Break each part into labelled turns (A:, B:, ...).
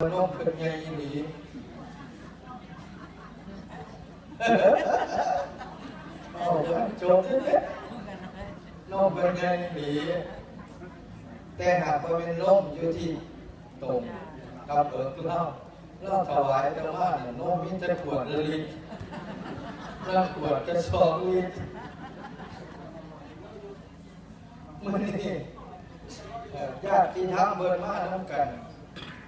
A: น้องเป็นไงอีหลีโอ้ยจบเลยน้องเป็นไงอีหลีแต่หากว่าเป็นน้องอยู่ที่ตรงกับเอิกเล่าเล่าถวายแต่ว่าเนี่ยน้องมิจะขวดละลิตรเล่าขวดจะสองลิตรมันนี่เอ่อญาติธรรมเบิดมาน้ำกัน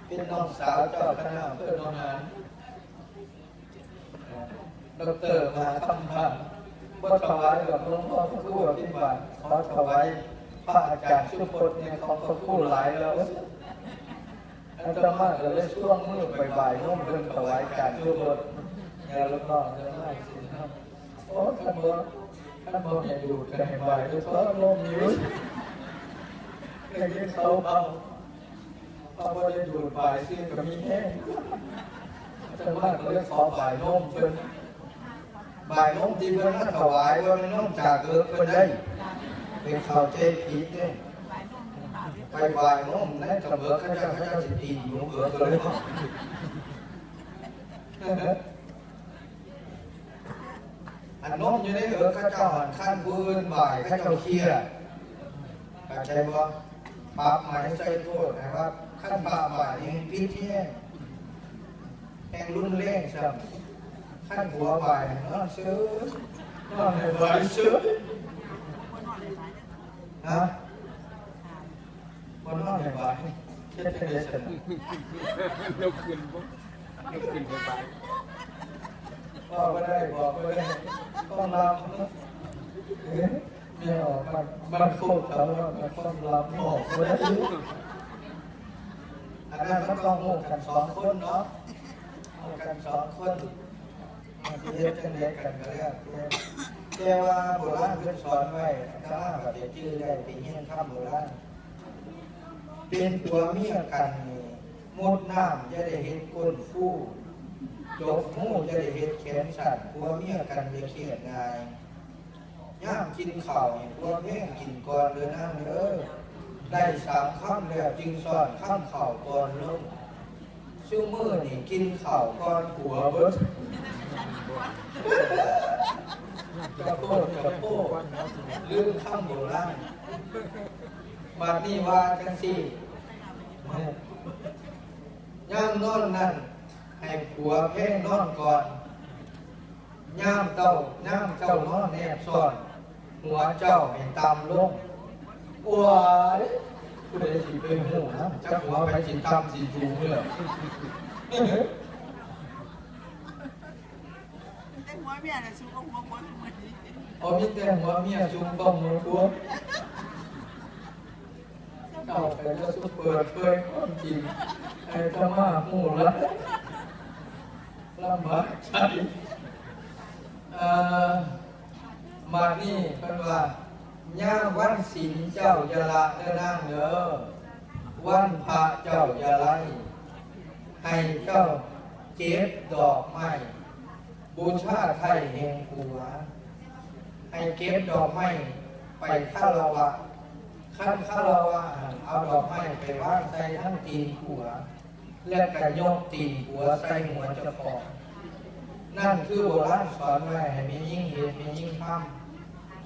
A: เป็นน้องสาวเจ้าคณะเพื่อนน้องนานดอกเตอรมาคำพันว่าถวายกับหลวงพ่อพระครูอภิบาลขอถวายพระอาจารย์ชุพจน์ในของพระครูหลายแล้วอาตมาก็เลยช่วงมือบ่ายๆนุ่มเพิ่นถวายการชุพจน์งานแล้วก็จะมาสิครับโอ้ท่านบอกท่านบอกให้ดูดกันให้บ่ายด้วยเพราะลมอยู่ในที่เขาเอา พอบ่ได้ดูดบ่ายซึ่งก็มีแห้งจังวัดเลยกขอบ่ายน้มเพิ่นบ่ายน้มที่เพิ่อนมาถวายว่าเป็นนมจากเอิกเพิ่นได้ เป็นข้าวเจ๊ผิดเนี่ยไปบ่ายน้มในกระเบือเขาเจ้าเขาเจ้าสิตีอยู่เบือก็เลยบอกอันน้มอยู่ในเอิกเขาเจ้าหันขั้นพื้นบ่ายเขาเจ้าเคลียร์เข้าใจบ่ปราบหมายใจโทษนะครับ ขั้นปราบหมายนี้พิษที่งแห่งรุ่นแรงครับขั้นหัวบ่ายนอนซื้อนอนห้บ่ายซื้อฮะวันนอนให้บ่ายเช็ดเช็ดเช็ด
B: ยกขึ้นปุ๊บยกขึ้นไปไป
A: บอกก็ได้บอกก็ได้ต้องรับเอ๊ะเนี่ยออกมันมันโคตรเขาว่ามันต้องรับบอกก็ได้ อันนั้นมันต้องโง่กันสองคนเนาะเอากันสองคนเรียนกันเรียนกันก็แล้วแต่ว่าโบราณเพิ่นสอนไว้ถ้าว่าจะชื่อได้เป็นเฮียนข้ามโบราณเป็นตัวเมียกันนี่มดน้ำจะได้เห็นก้นฟูจกหูจะได้เห็นแขนสั่นตัวเมียกันจะเครียดง่ายย่ามกินข้าวนี่ตัวเพ่งกินก่อนเลยนะเด้อ ได้สามคำแล้วจึงสอนข้ามข้าวก่อนลงชื่อมือนี่กินข้าวก้อนหัวเบิดกระโปงกระโปงลืมข้ามโบราณบัดนี้ว่ากันสิย่ามนอนนั่น ให้ผัวเพ่งนอนก่อนย่ามเต้าย่ามเจ้านอนแนบซ่อน หัวเจ้าให้ตามลง ว้ายผู้ใดสิเป็นหูนะจักหัวไปสิตามสิจูงเมื่อ
C: แต่หัวเมียน่ะสู้กับหัวคนเหมือนนี้
A: พอมีแต่หัวเมียจุงต้องมือตัวเอาไปแล้วสุดเปิดเผยความจริงไอ้ธรรมาหูละลำบากใจเอ่อมานี่เป็นว่า ย่าวันศีลเจ้าอยาละเด้อนางเด้อวันพระเจ้าอยาไล่ให้เจ้าเก็บดอกไม้บูชาไทยแห่งหัว ให้เก็บดอกไม้ไปข้าระวะขั้นข้าระวะเอาดอกไม้ไปวางใส่ทั้งตีนหัว และกระยกตีนหัวใส่หัวเจ้าของนั่นคือโบราณสอนไว้ให้มียิ่งเหตุมียิ่งทำ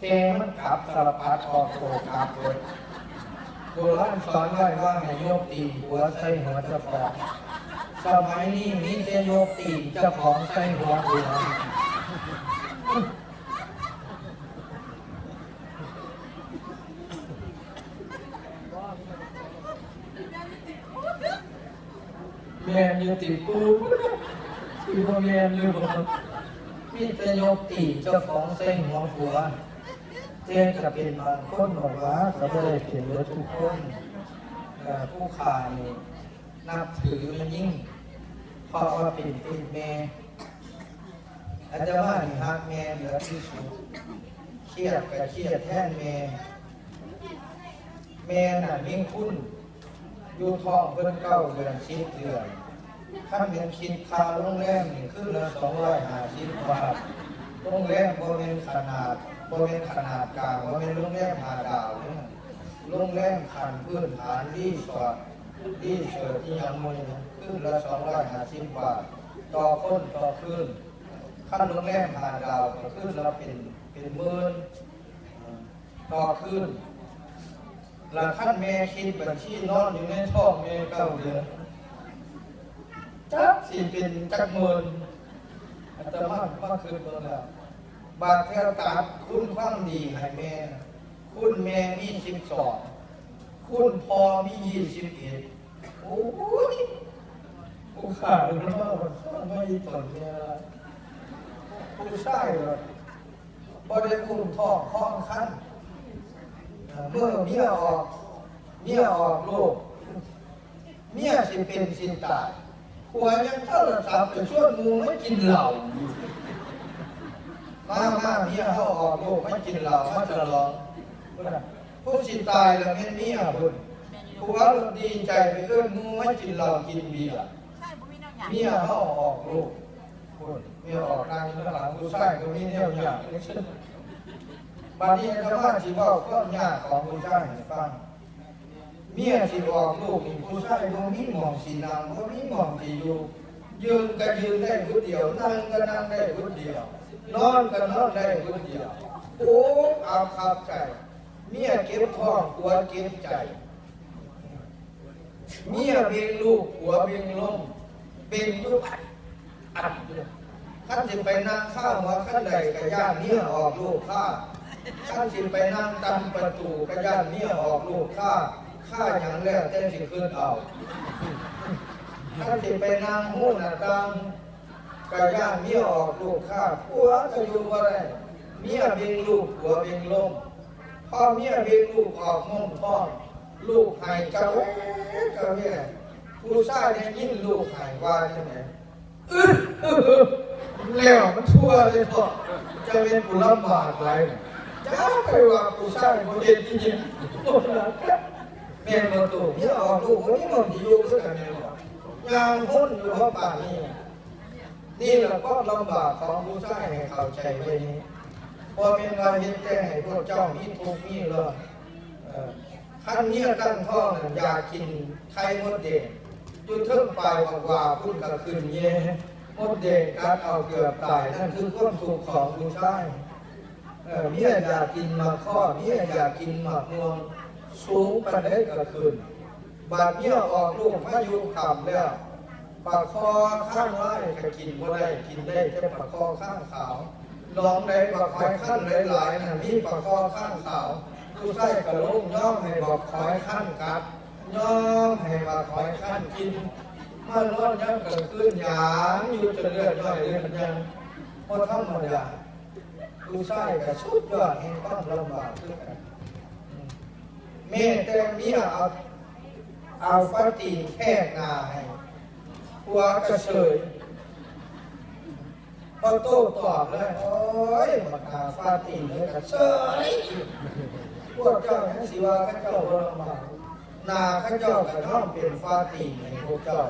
A: แต่มันกลับสารพัดออกโตกลับเลยโบราณสอนไว้ว่าให้ยกตีหัวใส่หัวเจ้าของสมัยนี้มีแต่โยกตีเจ้าของใส่หัวเรือแม่ยู่ติดกูคือพ่อแม่ยู่บ่มีแต่โยกตีเจ้าของใส่หัวหัว เจ้ก็เป็นบางคนบอกว่าเขาไม่ได้เขียนรถทุกคนผู้ขานี่นับถือมันยิ่งเพราะว่าเป็นเป็นแม่อาจารย์ว่าหนี่ฮักแม่เหลือที่สุดเครียดกับเครียดแท่นแม่แม่น่ะมีคุณอยู่ท้องเพิ่นเก้าเดือนสิบเดือนถ้าเป็นคิดคาโรงแรมนี่คือละสองร้อยห้าสิบบาทโรงแรมบ่เป็นขนาด บ่เป็นขนาดกลางบ่เป็นโรงแรมหาดาวเนี่ยโรงแรมขันพื้นฐานรีสอร์ทที่เชิญที่ยังมือขึ้นละสองร้อยห้าสิบบาท ต่อคนต่อคืนขั้นโรงแรมหาดาวก็ขึ้นละเป็นเป็นหมื่นต่อคืนแล้วขั้นแม่คิดบัญชีนอนอยู่ในท้องแม่เก้าเดือนจักสิเป็นจักหมื่นอาตมามาคืนเบิ่งแล้ว บาดเทวตัดคุณความดีให้แม่ คุณแม่มีสิบสองคุณพ่อมียี่สิบเอ็ดโอ้ยผู้ขาดมันว่ามันไม่ตนเนี่ยละผู้ชายแบบพอได้อุ้มท้องคล้องคันเมื่อเมียออกเมียออกลูกเมียสิเป็นสินตายผัวยังโทรศัพท์ไปชวนหมูไม่กินเหล้า มามาเมียเขาออกลูกไม่กินเหล้ามาฉลองผู้สิตายแล้วแม่เมียพุ่นผัวดีใจไปเอื้อนมูไม่กินเหล้ากินเบียร์
C: ใช่บ่มีน้องหยัง
A: เมียเขาออกลูกพุ่นเมียออกทางข้างหลังผู้ชายก็มีแนวอย่างบัดนี้จะมาสิบอกก็ยากของผู้ชายให้ฟังเมียสิออกลูกนี่ผู้ชายบ่มีหมองสีนางบ่มีหมองสีอยู่ยืนก็ยืนได้คนเดียวนั่งก็นั่งได้คนเดียว นอนก็นนอนได้คนเดียวโอ้อาขับใจเมียเก็บท้องผัวเก็บใจเมียเบียงลูกผัวเบียงลมเบียงยุกอัดอยู่ขั้นสิไปนั่งข้าวมาขั้นใดกระย่านเมียออกลูกข้าขั้นสิไปนั่งตำประตูกระย่านเมียออกลูกข้าข้าอย่างแรกเต้นสิขึ้นเอาขั้นสิไปนั่งหู้หน้าตัง กระย่านเมียออกลูกข้าผัวก็อยู่บ่ได้เมียเบียงลูกผัวเบียงลมพ่อเมียเบียงลูกออกมุมพ่อลูกหายกะเวกะเวผู้ชายเนี่ยยิ่งลูกหายว่าใช่ไหมอื้อแล้วมันทั่วเลยพ่อจะเป็นผู้ลำบากไรจ้าไปว่าผู้ชายคนเด็กจริงแม่มาตู่เนี่ยออกลูกวันนี้มันอยู่ด้วยกันเนี่ยยางพ้นอยู่เพราะป่านนี้ นี่แหละก็ลำบากของผู้ชายให้เข้าใจไว้นี้พอเป็นเราเห็นแจ้งให้พวกเจ้ามีทุกข์มีเลยขั้นเนี้ยตั้งท้องน่ะอยากกินไข่มดแดงจุดเทิงปลายกว่าพุ่นกระคืนเย่มดแดงกัดเอาเกือบตายนั่นคือความทุกข์ของผู้ชายเออเมียอยากกินหมากข้อเมียอยากกินหมากม่วงสูงปันได้กระคืนบาดเมียออกลูกมาอยู่ขำแล้ว ปากคอข้างไร่ก็กินบ่ได้กินได้แค่ปากคอข้างขาวลองได้ปากคอยขั้นหลายๆน่ะมีปากคอข้างขาวผู้ใช้กระลุงย่อมให้บอกคอยขั้นกัดย่อมให้ว่าคอยขั้นกินมันร้อนยังเกิดขึ้นหยางอยู่จนเลือดย่อยเลือดยังพอธรรมดาผู้ใช้กระสุดยอดแห่งความลำบากขึ้นกันเมตแต่เมียเอาเอาฟาตีนแค่งาให้ หัวกระเฉยพอโต้ตอบแล้วโอ้ยมันหาฟาตีนเลยกระเฉยพวกเจ้าทั้งสิว่าข้าเจ้าบ่ลำบานาข้าเจ้าก็ย่อมเป็นฟาตีนให้พวกเจ้า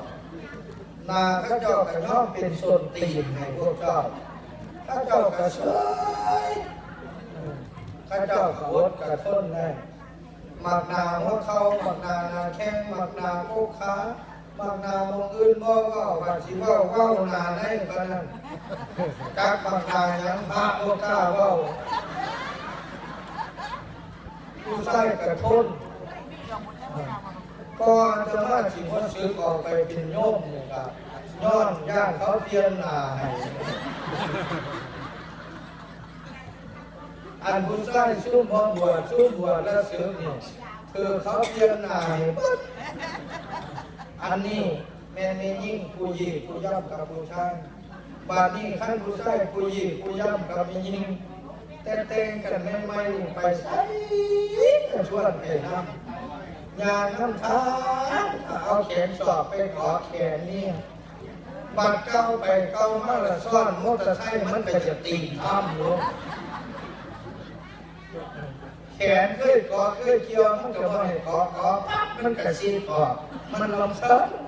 A: นาข้าเจ้าก็ย่อมเป็นส่วนตีนให้พวกเจ้าข้าเจ้าก็เฉยข้าเจ้าก็อดกระทนได้หมักนาหัวเขาหมักนานาแข้งหมักนาโคขา หมักนามองอื่นบ่เว่าว่าสิเว่าเว่านาได้ก็นั่นกักหมักนาหยังพระบ่กล้าเว่าผู้ชายกระทน
C: ก่
A: อนจะมาสิว่าซื้อออกไปเป็นโยมเนี่ยครับย้อนย่างเขาเพียนหนาให้อันผู้ชายซุ่มพอบวชซุ่มบวชแล้วซื้อเนี่ยคือเขาเพียนหนาให้ อันนี้แม่นี่ยิ่งผู้ยิงผู้ย่ำกับผู้ช่ายบาดนี้ขั้นผู้ใชายผู้ยิงผู้ย่ำกับยิงแต่แต่งกันไม่ไม่ๆนี่ไปใส่ก็ชวนไปน้ำยางน้ำท้างเอาแขนสอบไปขอแขนนี่บัดเก้าไปเก้ามาละซ่อนมอเตอร์ไซค์มันก็จะตีถ้ำลง แขนเคยกอเคยเกี่ยวมันก็ไม่ให้กอขอปั๊บมันก็ซีกอมันลำซ้ำ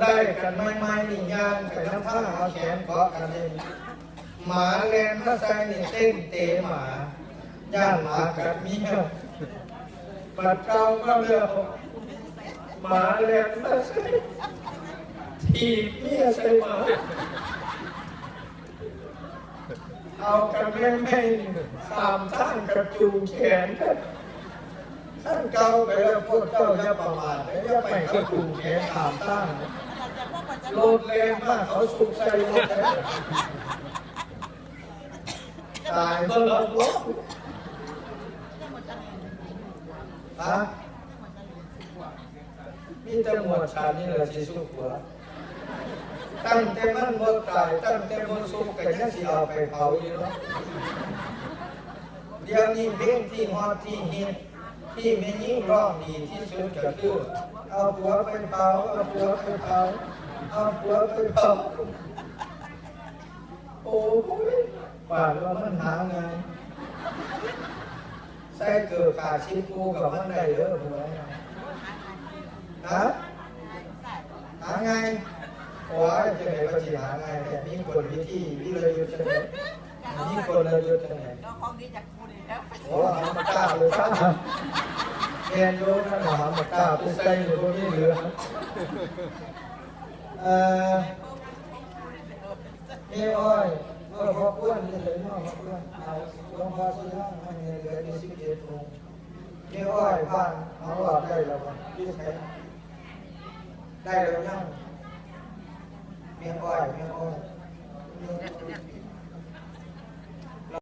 A: ได้กันไม่ไม่นี่ยางกับน้ำท่าเอาแขนขอกันเองหมาแลนถ้าใส่นี่เต้นเตะหมาย่านหมากัดเมียปัดเก่ามาแล้วหมาแลนมาใส่ทีเมียใส่หมา เอากันแม่งแม่งสามท่านกระจูงแขนกันท่านเก่าไปแล้วพวกเจ้าอย่าประมาทอย่าไปกระจูงแขนสามท่านโลดแรงมากเขาสุกใจหมดแล้วตายเมื่อเราล้มฮะมีแต่หมวดชานี่แหละสิสุกหัว ตั้งแต่มันหมดตาย ตั้งแต่มันสุกก็ยังสิเอาไปเผาอยู่เนาะเดี๋ยวนี้เพลงที่ฮอตที่ฮิตที่ไม่ยิ่งร้องดีที่สุดก็คือเอาผัวไปเผาเอาผัวไปเผาเอาผัวไปเผาโอ้ยป่านว่ามันหาไงใส่เกิดขาชิ้นกูกับมันได้เด้อผัวฮะหาไง โอ้ยจะไหนก็สิหาไงแต่มีคนวิธีวิเลยยุทธ์จะไหนมีคนเลยยุทธ์จะไหน
C: ก็ของดีจากกูนี่แล้ว
A: โอ้หามาก้าเลยครับแกนโยนหามาก้าไปใส่อยู่ตรงนี้เหลือเอ่อเอ้อ้อยเมื่อพออ้วนนี่เลยเมื่อนเอาหลวงพ่อซื้อให้มันเงินเหลือที่สิบเจ็ดองค์เอ้อ้อยบ้านเขาหลอดได้แล้วครับพี่ใช้ได้แล้วยัง เมียอ้อยเมียอ้อย